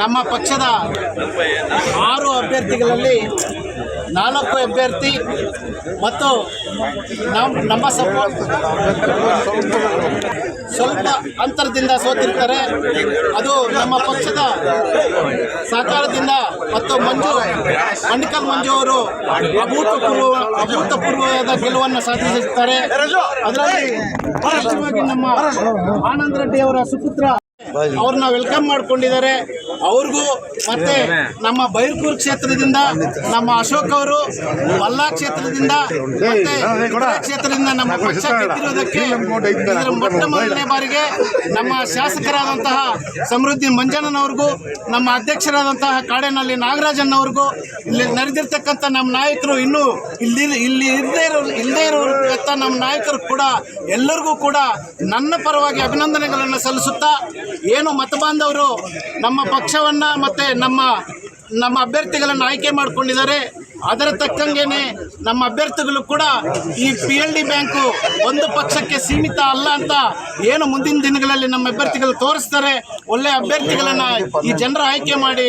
ನಮ್ಮ ಪಕ್ಷದ ಆರು ಅಭ್ಯರ್ಥಿಗಳಲ್ಲಿ ನಾಲ್ಕು ಅಭ್ಯರ್ಥಿ ಮತ್ತು ನಮ್ಮ ನಮ್ಮ ಸಪೋರ್ಟ್ ಸ್ವಲ್ಪ ಅಂತರದಿಂದ ಸೋತಿರ್ತಾರೆ. ಅದು ನಮ್ಮ ಪಕ್ಷದ ಸಹಕಾರದಿಂದ ಮತ್ತು ಮಂಜು ಅಂಡಿಕಲ್ ಮಂಜು ಅವರು ಅಭೂತಪೂರ್ವ, ಅಭೂತಪೂರ್ವವಾದ ಗೆಲುವನ್ನು ಸಾಧಿಸುತ್ತಾರೆ. ಅದರಲ್ಲಿ ನಮ್ಮ ಆನಂದ್ ರೆಡ್ಡಿ ಅವರ ಸುಪುತ್ರ ಅವ್ರನ್ನ ವೆಲ್ಕಮ್ ಮಾಡ್ಕೊಂಡಿದ್ದಾರೆ. ಅವ್ರಿಗೂ ಮತ್ತೆ ನಮ್ಮ ಬೈರ್ಪುರ್ ಕ್ಷೇತ್ರದಿಂದ ನಮ್ಮ ಅಶೋಕ್ ಅವರು ಮಲ್ಲಾ ಕ್ಷೇತ್ರದಿಂದ ಮತ್ತೆ ಕ್ಷೇತ್ರದಿಂದ ನಮ್ಮ ಪಕ್ಷ ಗೆದ್ದಿರುವುದಕ್ಕೆ ಇದರ ಮೊಟ್ಟ ಮೊದಲನೇ ಬಾರಿಗೆ ನಮ್ಮ ಶಾಸಕರಾದಂತಹ ಸಮೃದ್ಧಿ ಮಂಜನವ್ರಿಗೂ ನಮ್ಮ ಅಧ್ಯಕ್ಷರಾದಂತಹ ಕಾಡೆನಲ್ಲಿ ನಾಗರಾಜನ್ ಅವ್ರಿಗೂ ಇಲ್ಲಿ ನಡೆದಿರ್ತಕ್ಕಂಥ ನಮ್ಮ ನಾಯಕರು ಇನ್ನೂ ಇಲ್ಲಿ ಇಲ್ಲಿ ಇಲ್ಲದೇ ಇರೋ ಇಲ್ಲದೇ ಇರೋಂಥ ನಮ್ಮ ನಾಯಕರು ಕೂಡ ಎಲ್ಲರಿಗೂ ಕೂಡ ನನ್ನ ಪರವಾಗಿ ಅಭಿನಂದನೆಗಳನ್ನು ಸಲ್ಲಿಸುತ್ತಾ ಏನು ಮತಬಾಂಧವರು ನಮ್ಮ ಪಕ್ಷವನ್ನು ಮತ್ತು ನಮ್ಮ ನಮ್ಮ ಅಭ್ಯರ್ಥಿಗಳನ್ನು ಆಯ್ಕೆ ಮಾಡಿಕೊಂಡಿದ್ದಾರೆ. ಅದರ ತಕ್ಕಂಗೆನೆ ನಮ್ಮ ಅಭ್ಯರ್ಥಿಗಳು ಕೂಡ ಈ ಪಿ ಎಲ್ ಡಿ ಬ್ಯಾಂಕು ಒಂದು ಪಕ್ಷಕ್ಕೆ ಸೀಮಿತ ಅಲ್ಲ ಅಂತ ಏನು ಮುಂದಿನ ದಿನಗಳಲ್ಲಿ ನಮ್ಮ ಅಭ್ಯರ್ಥಿಗಳು ತೋರಿಸ್ತಾರೆ. ಒಳ್ಳೆ ಅಭ್ಯರ್ಥಿಗಳನ್ನು ಈ ಜನರ ಆಯ್ಕೆ ಮಾಡಿ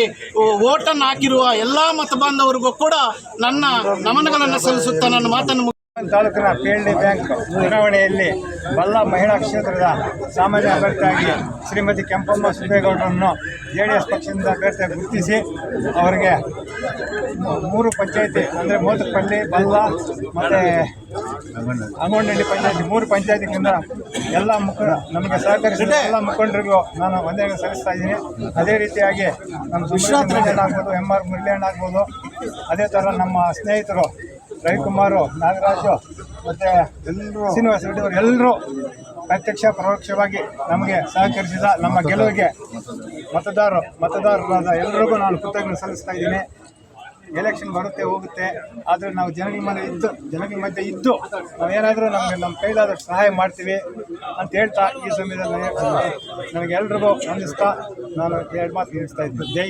ಓಟನ್ನು ಹಾಕಿರುವ ಎಲ್ಲ ಮತಬಾಂಧವರಿಗೂ ಕೂಡ ನನ್ನ ನಮನಗಳನ್ನು ಸಲ್ಲಿಸುತ್ತಾ ನನ್ನ ಮಾತನ್ನು ತಾಲೂಕಿನ ಪಿ ಬ್ಯಾಂಕ್ ಚುನಾವಣೆಯಲ್ಲಿ ಬಲ್ಲ ಮಹಿಳಾ ಕ್ಷೇತ್ರದ ಸಾಮಾನ್ಯ ಅಭ್ಯರ್ಥಿಯಾಗಿ ಶ್ರೀಮತಿ ಕೆಂಪಮ್ಮ ಸುದ್ದೇಗೌಡರನ್ನು ಜೆ ಡಿ ಎಸ್ ಪಕ್ಷದಿಂದ ಅಭ್ಯರ್ಥಿಯಾಗಿ ಗುರುತಿಸಿ ಅವರಿಗೆ ಮೂರು ಪಂಚಾಯತಿ, ಅಂದರೆ ಮೋತಪಲ್ಲಿ ಬಲ್ಲ, ಮತ್ತು ಅಂಗೋನಹಳ್ಳಿ ಪಂಚಾಯತಿ. ಮೂರು ಪಂಚಾಯತಿಗಳಿಂದ ಎಲ್ಲ ಮುಖ ನಮಗೆ ಸಹಕರಿಸಿದ ಎಲ್ಲ ಮುಖಂಡರಿಗೂ ನಾನು ಒಂದೇ ಸಲ್ಲಿಸ್ತಾ ಇದ್ದೀನಿ. ಅದೇ ರೀತಿಯಾಗಿ ನಮ್ಮ ಸುಶ್ರಾತ್ ಆಗ್ಬೋದು ಎಂ ಆರ್ ಮುರಳಿಯಣ್ಣ ಆಗ್ಬೋದು ಅದೇ ಥರ ನಮ್ಮ ಸ್ನೇಹಿತರು ರವಿಕುಮಾರು ನಾಗರಾಜು ಮತ್ತು ಶ್ರೀನಿವಾಸ ರೆಡ್ಡಿ ಅವರು ಎಲ್ಲರೂ ಪ್ರತ್ಯಕ್ಷ, ಪರೋಕ್ಷವಾಗಿ ನಮಗೆ ಸಹಕರಿಸಿದ ನಮ್ಮ ಗೆಲುವಿಗೆ ಮತದಾರರು, ಮತದಾರರಾದ ಎಲ್ಲರಿಗೂ ನಾನು ಕೃತಜ್ಞತೆ ಸಲ್ಲಿಸ್ತಾ ಇದ್ದೀನಿ. ಎಲೆಕ್ಷನ್ ಬರುತ್ತೆ, ಹೋಗುತ್ತೆ. ಆದರೆ ನಾವು ಜನಗಳ ಮನೆ ಇದ್ದು ಜನಗಳ ಮಧ್ಯೆ ಇದ್ದು ನಾವೇನಾದರೂ ನಮಗೆ ನಮ್ಮ ಕೈಲಾದಷ್ಟು ಸಹಾಯ ಮಾಡ್ತೀವಿ ಅಂತ ಹೇಳ್ತಾ ಈ ಸಮಯದಲ್ಲಿ ನನಗೆ ಎಲ್ರಿಗೂ ಅನ್ನಿಸ್ತಾ ನಾನು ಎರಡು ಮಾತು ಹೇಳ್ತಾ ಇದ್ದೆ ಜೈ.